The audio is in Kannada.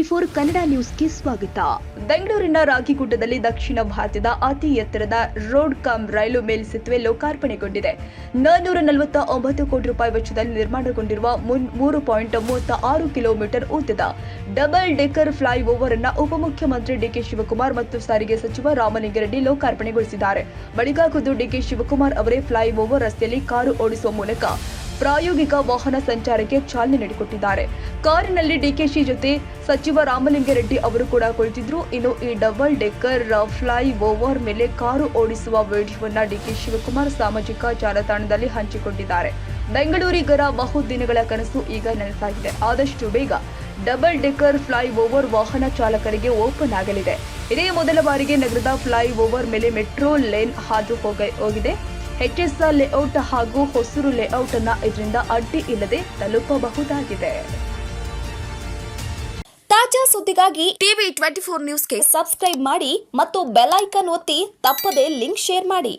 ಟ್ವೆಂಟಿ ಫೋರ್ ಕನ್ನಡ ನ್ಯೂಸ್ಗೆ ಸ್ವಾಗತ. ಬೆಂಗಳೂರಿನ ರಾಗಿಗುಡ್ಡದಲ್ಲಿ ದಕ್ಷಿಣ ಭಾರತದ ಅತಿ ಎತ್ತರದ ರೋಡ್ ಕಮ್ ರೈಲು ಮೇಲ್ಸೇತುವೆ ಲೋಕಾರ್ಪಣೆಗೊಂಡಿದೆ. ನಾನ್ನೂರ ನಲವತ್ತ ಒಂಬತ್ತು ಕೋಟಿ ರೂಪಾಯಿ ವೆಚ್ಚದಲ್ಲಿ ನಿರ್ಮಾಣಗೊಂಡಿರುವ ಮೂರು ಪಾಯಿಂಟ್ ಮೂವತ್ತ ಆರು ಕಿಲೋಮೀಟರ್ ಉದ್ದದ ಡಬಲ್ ಡೆಕರ್ ಫ್ಲೈ ಓವರ್ ಅನ್ನ ಉಪಮುಖ್ಯಮಂತ್ರಿ ಡಿಕೆ ಶಿವಕುಮಾರ್ ಮತ್ತು ಸಾರಿಗೆ ಸಚಿವ ರಾಮಲಿಂಗಾರೆಡ್ಡಿ ಲೋಕಾರ್ಪಣೆಗೊಳಿಸಿದ್ದಾರೆ. ಬಳಿಕ ಖುದ್ದು ಡಿಕೆ ಶಿವಕುಮಾರ್ ಅವರೇ ಫ್ಲೈ ಓವರ್ ರಸ್ತೆಯಲ್ಲಿ ಕಾರು ಓಡಿಸುವ ಮೂಲಕ ಪ್ರಾಯೋಗಿಕ ವಾಹನ ಸಂಚಾರಕ್ಕೆ ಚಾಲನೆ ನೀಡಿಕೊಟ್ಟಿದ್ದಾರೆ. ಕಾರಿನಲ್ಲಿ ಡಿಕೆಶಿ ಜೊತೆ ಸಚಿವ ರಾಮಲಿಂಗಾರೆಡ್ಡಿ ಅವರು ಕೂಡ ಕುಳಿತಿದ್ರು. ಇನ್ನು ಈ ಡಬಲ್ ಡೆಕ್ಕರ್ ಫ್ಲೈ ಓವರ್ ಮೇಲೆ ಕಾರು ಓಡಿಸುವ ವಿಡಿಯೋವನ್ನ ಡಿಕೆ ಶಿವಕುಮಾರ್ ಸಾಮಾಜಿಕ ಜಾಲತಾಣದಲ್ಲಿ ಹಂಚಿಕೊಂಡಿದ್ದಾರೆ. ಬೆಂಗಳೂರಿಗರ ಬಹುದಿನಗಳ ಕನಸು ಈಗ ನನಸಾಗಿದೆ ಆದಷ್ಟು ಬೇಗ ಡಬಲ್ ಡೆಕ್ಕರ್ ಫ್ಲೈ ಓವರ್ ವಾಹನ ಚಾಲಕರಿಗೆ ಓಪನ್ ಆಗಲಿದೆ. ಇದೇ ಮೊದಲ ಬಾರಿಗೆ ನಗರದ ಫ್ಲೈ ಓವರ್ ಮೇಲೆ ಮೆಟ್ರೋ ಲೈನ್ ಹಾದು ಹೋಗ ಹೋಗಿದೆ. ಎಚ್ಎಸ್ಆರ್ ಲೇಔಟ್ ಹಾಗೂ ಹೊಸೂರು ಲೇಔಟ್ ಅನ್ನ ಇದರಿಂದ ಅಡ್ಡಿ ಇಲ್ಲದೆ ತಲುಪಬಹುದಾಗಿದೆ. ತಾಜಾ ಸುದ್ದಿಗಾಗಿ ಟಿವಿ ಟ್ವೆಂಟಿ ಫೋರ್ ನ್ಯೂಸ್ಗೆ ಸಬ್ಸ್ಕ್ರೈಬ್ ಮಾಡಿ ಮತ್ತು ಬೆಲ್ ಐಕನ್ ಒತ್ತಿ ತಪ್ಪದೇ ಲಿಂಕ್ ಶೇರ್ ಮಾಡಿ.